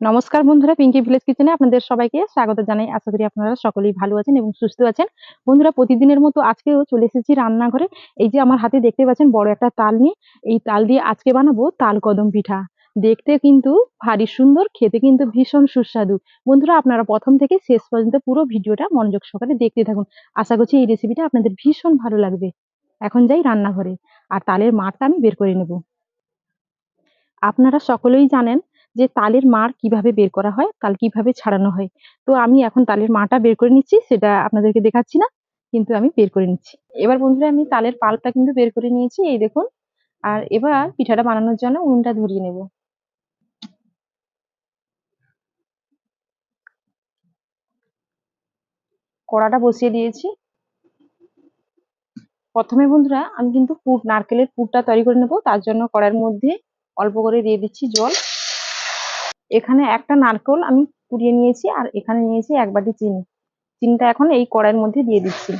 নমস্কার বন্ধুরা পিঙ্কি ভিলেজ কিচেনে আপনাদের সবাইকে স্বাগত জানাই। আশা করি আপনারা সকলেই ভালো আছেন এবং সুস্থ আছেন। বন্ধুরা, প্রতিদিনের মতো আজকেও চলে এসেছি রান্নাঘরে। এই যে আমার হাতে দেখতে পাচ্ছেন বড় একটা তাল নিয়ে। এই তাল দিয়ে আজকে বানাবো তাল কদম পিঠা। দেখতে কিন্তু ভারী সুন্দর, খেতে কিন্তু ভীষণ সুস্বাদু। বন্ধুরা, আপনারা প্রথম থেকে শেষ পর্যন্ত পুরো ভিডিওটা মনোযোগ সহকারে দেখতে থাকুন। আশা করছি এই রেসিপিটা আপনাদের ভীষণ ভালো লাগবে। এখন যাই রান্নাঘরে। আর তালের মাঠটা আমি বের করে নেব। আপনারা সকলেই জানেন যে তালের মাড় কীভাবে বের করা হয়, তাল কীভাবে ছাড়ানো হয়। তো আমি এখন তালের মাটা বের করে নিচ্ছি, সেটা আপনাদেরকে দেখাচ্ছি না, কিন্তু আমি বের করে নিচ্ছি। এবার বন্ধুরা, আমি তালের পাল্পটা কিন্তু বের করে নিয়েছি, এই দেখুন। আর এবার পিঠাটা বানানোর জন্য উনুনটা ধরিয়ে নেব। কড়াটা বসিয়ে দিয়েছি। প্রথমে বন্ধুরা, আমি কিন্তু পুর, নারকেলের পুরটা তৈরি করে নেব, তার জন্য কড়ার মধ্যে অল্প করে দিয়ে দিচ্ছি জল। এখানে একটা নারকেল আমি কুড়িয়ে নিয়েছি আর এখানে নিয়েছি এক বাটি চিনি। চিনিটা এখন এই কড়াইয়ের মধ্যে দিয়ে দিচ্ছি।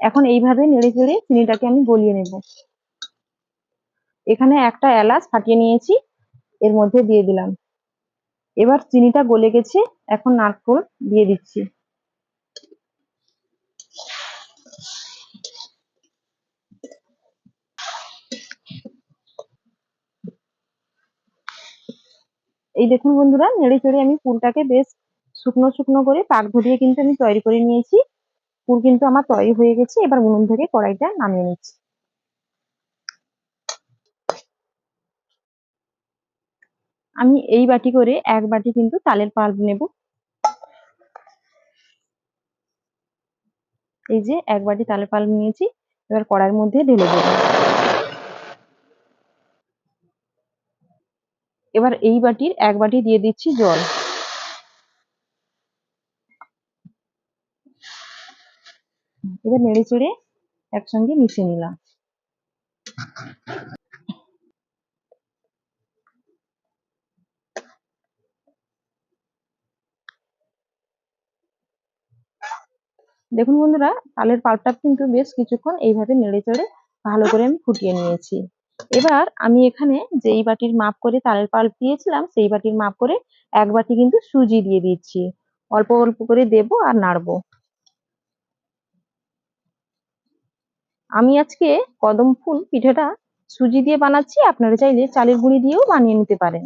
এখন এইভাবে নেড়ে চেড়ে চিনিটাকে আমি গলিয়ে নেব। এখানে একটা এলাচ ফাটিয়ে নিয়েছি, এর মধ্যে দিয়ে দিলাম। এবার চিনিটা গলে গেছে, এখন নারকেল দিয়ে দিচ্ছি। এই দেখুন বন্ধুরা, নেড়ে চেড়ে আমি পুরটাকে বেশ শুকনো শুকনো করে পাক ধরিয়ে কিন্তু আমি তৈরি করে নিয়েছি। পুর কিন্তু আমার তৈরি হয়ে গেছে, এবার উনুন থেকে কড়াইটা নামিয়ে নিচ্ছি। আমি এই বাটি করে এক বাটি কিন্তু তালের পাল্প নেব। এই যে এক বাটি তালের পাল্প নিয়েছি, এবার কড়াইয়ের মধ্যে ঢেলে দেব। এবার এই বাটির এক বাটি দিয়ে দিচ্ছি জল। এবার নেড়ে চেড়ে একসঙ্গে মিশিয়ে নিলাম। দেখুন বন্ধুরা, তালের পাল্পটা কিন্তু বেশ কিছুক্ষণ এইভাবে নেড়ে চেড়ে ভালো করে আমি ফুটিয়ে নিয়েছি। এবার আমি এখানে যেই বাটির মাপ করে তালের পাল্প দিয়েছিলাম, সেই বাটির মাপ করে এক বাটি কিন্তু সুজি দিয়ে দিচ্ছি। অল্প অল্প করে দেব আর নাড়বো। আমি আজকে কদম ফুল পিঠেটা সুজি দিয়ে বানাচ্ছি, আপনারা চাইলে চালের গুঁড়ি দিয়েও বানিয়ে নিতে পারেন।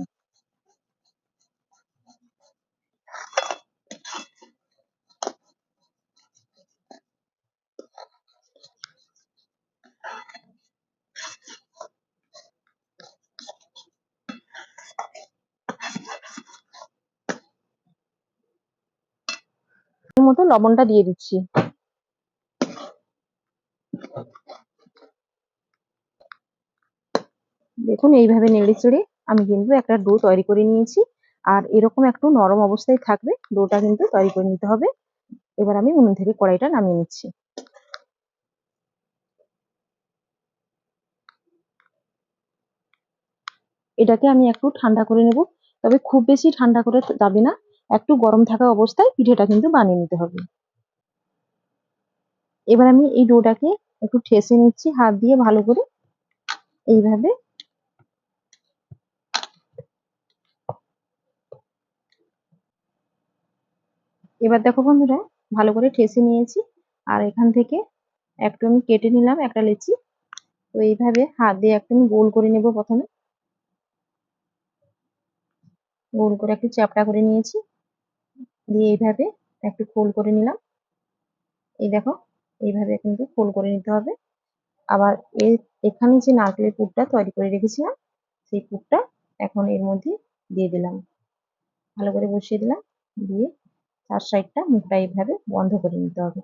মতো লবণটা দিয়ে দিচ্ছি। দেখুন, এইভাবে নেড়ে চেড়ে আমি কিন্তু একটা ডো তৈরি করে নিয়েছি। আর এরকম একটু নরম অবস্থায় থাকবে, ডোটা কিন্তু তৈরি করে নিতে হবে। এবার আমি উনুন থেকে কড়াইটা নামিয়ে নিচ্ছি। এটাকে আমি একটু ঠান্ডা করে নেব, তবে খুব বেশি ঠান্ডা করে যাবে না। একটু গরম থাকা অবস্থায় পিঠেটা কিন্তু বানিয়ে নিতে হবে। এবার আমি এই ডোটাকে একটু ঠেসে নিচ্ছি, হাত দিয়ে ভালো করে। এইভাবে। এবার দেখো বন্ধুরা, ভালো করে ঠেসে নিয়েছি। আর এখান থেকে একটু আমি কেটে নিলাম একটা লেচি। তো এইভাবে হাত দিয়ে একটু আমি গোল করে নেব প্রথমে। গোল করে একটু চ্যাপটা করে নিয়েছি। দিয়ে এইভাবে একটু ফোল করে নিলাম। এই দেখো, এইভাবে কিন্তু ফোল করে নিতে হবে। আবার এর, এখানে যে নারকেলের পুরটা তৈরি করে রেখেছিলাম, সেই পুরটা এখন এর মধ্যে দিয়ে দিলাম। ভালো করে বসিয়ে দিলাম, দিয়ে তার সাইডটা মুখটা এইভাবে বন্ধ করে নিতে হবে।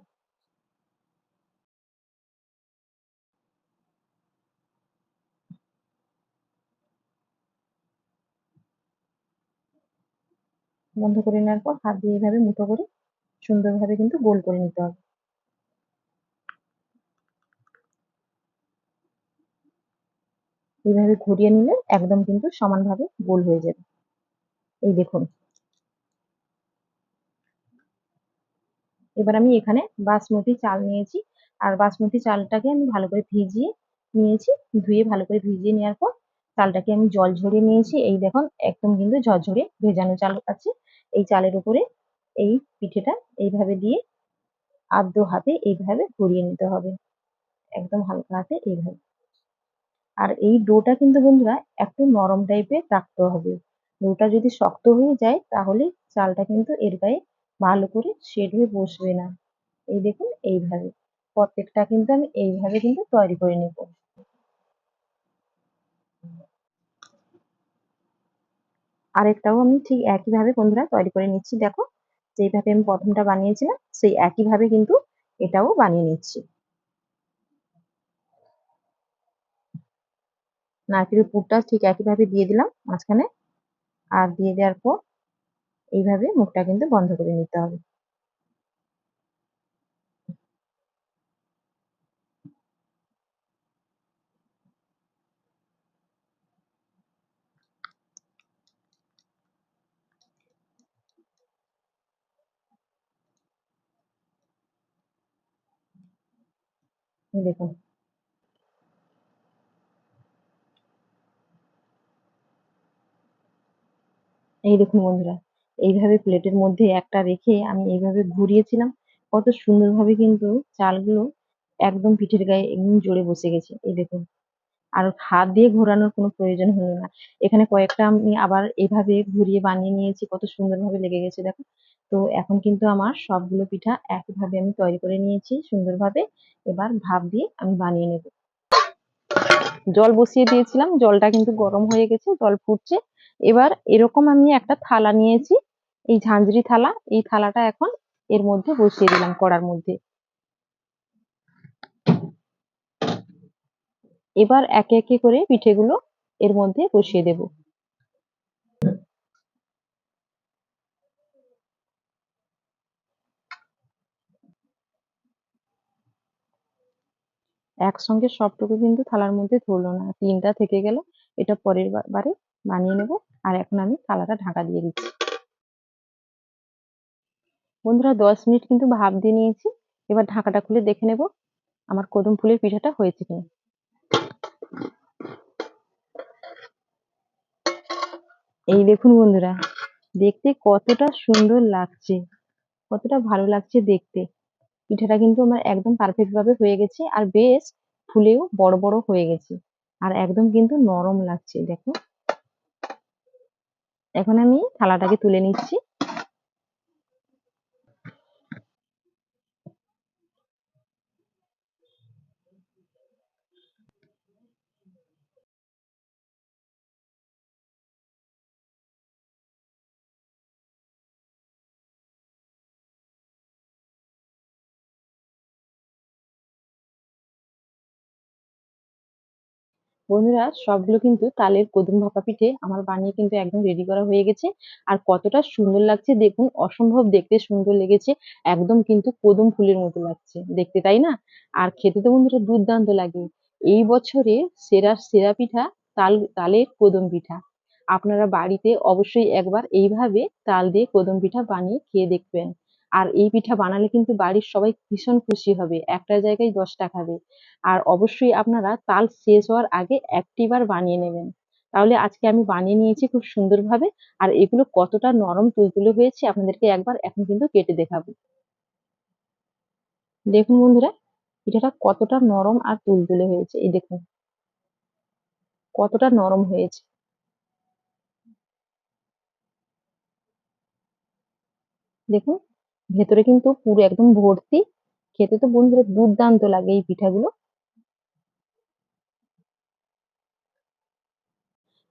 বন্ধ করে নেওয়ার পর হাত দিয়ে এইভাবে মুঠো করে সুন্দরভাবে কিন্তু গোল করে নিতে হবে। এইভাবে ঘুরিয়ে নিলে একদম কিন্তু সমানভাবে গোল হয়ে যাবে। এই দেখুন। এবার আমি এখানে বাসমতি চাল নিয়েছি। আর বাসমতি চালটাকে আমি ভালো করে ভিজিয়ে নিয়েছি। ধুয়ে ভালো করে ভিজিয়ে নেওয়ার পর চালটাকে আমি জল ঝরিয়ে নিয়েছি। এই দেখুন, একদম কিন্তু ঝরঝরে ভেজানো চাল আছে। এই চালের উপরে এই পিঠেটা এইভাবে দিয়ে আদ্য হাতে এইভাবে ঘুরিয়ে নিতে হবে। একদম হালকা হাতে এইভাবে। আর এই ডোটা কিন্তু বন্ধুরা একটু নরম টাইপের রাখতে হবে। ডোটা যদি শক্ত হয়ে যায়, তাহলে চালটা কিন্তু এর গায়ে ভালো করে সেট হয়ে বসবে না। এই দেখুন, এইভাবে। প্রত্যেকটা কিন্তু আমি এইভাবে কিন্তু তৈরি করে নেব। আরেকটাও আমি ঠিক একইভাবে বন্ধুরা তৈরি করে নিচ্ছি, দেখো। যেইভাবে আমি প্রথমটা বানিয়েছিলাম, সেই একইভাবে কিন্তু এটাও বানিয়ে নিচ্ছি। নারকেলের পুরটা ঠিক একইভাবে দিয়ে দিলাম মাঝখানে। আর দিয়ে দেওয়ার পর এইভাবে মুখটা কিন্তু বন্ধ করে নিতে হবে। দেখুন। এই দেখুন বন্ধুরা, এইভাবে প্লেটের মধ্যে একটা রেখে আমি এইভাবে ঘুরিয়েছিলাম। কত সুন্দরভাবে কিন্তু চালগুলো একদম পিঠের গায়ে একদম জোরে বসে গেছে। এই দেখুন। আর হাত দিয়ে ঘোরানোর কোনো প্রয়োজন হলো না। এখানে কয়েকটা আমি আবার এভাবে ঘুরিয়ে বানিয়ে নিয়েছি, কত সুন্দরভাবে লেগে গেছে দেখো। তো এখন কিন্তু আমার সবগুলো পিঠা একইভাবে আমি তৈরি করে নিয়েছি সুন্দরভাবে। এবার ভাপ দিয়ে আমি বানিয়ে নেব। জল বসিয়ে দিয়েছিলাম, জলটা কিন্তু গরম হয়ে গেছে, জল ফুটছে। এবার এরকম আমি একটা থালা নিয়েছি, এই ঝাঁঝরি থালা। এই থালাটা এখন এর মধ্যে বসিয়ে দিলাম কড়ার মধ্যে। এবার একে একে করে পিঠেগুলো এর মধ্যে বসিয়ে দেব। একসঙ্গে সবটুকু কিন্তু থালার মধ্যে ধরলো না। তিনটা থেকে গেল। এটা পরের বারে বানিয়ে নেব। আর এখন আমি থালাটা ঢাকা দিয়ে দিচ্ছি। বন্ধুরা, দশ মিনিট কিন্তু ভাপ দিয়ে নিয়েছি। এবার ঢাকাটা খুলে দেখে নেব আমার কদম ফুলের পিঠাটা হয়েছে কিনা। এই দেখুন বন্ধুরা, দেখতে কতটা সুন্দর লাগছে, কতটা ভালো লাগছে দেখতে। পিঠাটা কিন্তু আমার একদম পারফেক্ট ভাবে হয়ে গেছে আর বেশ ফুলেও বড় বড় হয়ে গেছে আর একদম কিন্তু নরম লাগছে দেখো এখন আমি থালাটাকে তুলে নিচ্ছি। বন্ধুরা, সবগুলো কিন্তু তালের কদম ভাপা পিঠে আমার বানিয়ে কিন্তু একদম রেডি করা হয়ে গেছে। আর কতটা সুন্দর লাগছে, দেখুন, অসম্ভব দেখতে সুন্দর লেগেছে, একদম কিন্তু কদম ফুলের মতো লাগছে, দেখতে তাই না? আর খেতে তো বন্ধুরা দুর্দান্ত লাগে। এই বছরে সেরা সেরা পিঠা তাল, তালের কদম পিঠা। আপনারা বাড়িতে অবশ্যই একবার এইভাবে তাল দিয়ে কদম পিঠা বানিয়ে খেয়ে দেখবেন। আর এই পিঠা বানালে কিন্তু বাড়ির সবাই ভীষণ খুশি হবে। একটা জায়গায় দশটা খাবে। আর অবশ্যই আপনারা তাল শেষ হওয়ার আগে একটিবার বানিয়ে নেবেন। তাহলে আজকে আমি বানিয়ে নিয়েছি খুব সুন্দরভাবে। আর এগুলো কতটা নরম তুলতুলে হয়েছে আপনাদেরকে একবার এখন কিন্তু কেটে দেখাবো। দেখুন বন্ধুরা, পিঠাটা কতটা নরম আর তুলতুলে হয়েছে। এই দেখুন। কতটা নরম হয়েছে। দেখুন ভেতরে কিন্তু পুরো একদম ভর্তি। খেতে তো বন্ধুরা দুর্দান্ত লাগে এই পিঠাগুলো।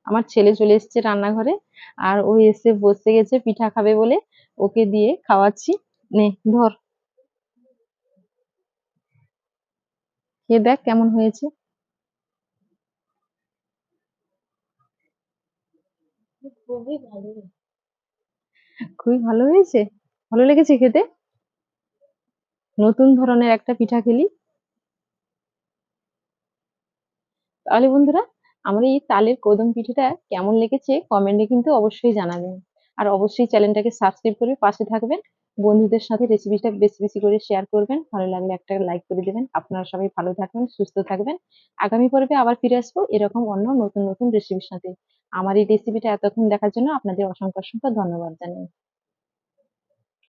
আমার ছেলে চলে এসেছে রান্নাঘরে আর ও এসে বসে গেছে পিঠা খাবে বলে। ওকে দিয়ে খাওয়াচ্ছি। নে ধর। খেয়ে দেখ কেমন হয়েছে। খুবই ভালো। খুবই ভালো হয়েছে? ভালো লেগেছে খেতে? নতুন ধরনের একটা পিঠা খেলি। তাহলে বন্ধুরা, আমার এই তালের কদম পিঠাটা কেমন লেগেছে কমেন্টে কিন্তু অবশ্যই জানাবেন। আর অবশ্যই চ্যানেলটাকে সাবস্ক্রাইব করে পাশে থাকবেন। বন্ধুদের সাথে রেসিপিটা বেশি বেশি করে শেয়ার করবেন। ভালো লাগলে একটা লাইক করে দেবেন। আপনারা সবাই ভালো থাকবেন, সুস্থ থাকবেন। আগামী পর্বে আবার ফিরে আসব এরকম অন্য নতুন নতুন রেসিপির সাথে। আমার এই রেসিপিটা এতক্ষণ দেখার জন্য আপনাদের অসংখ্য অসংখ্য ধন্যবাদ জানাই।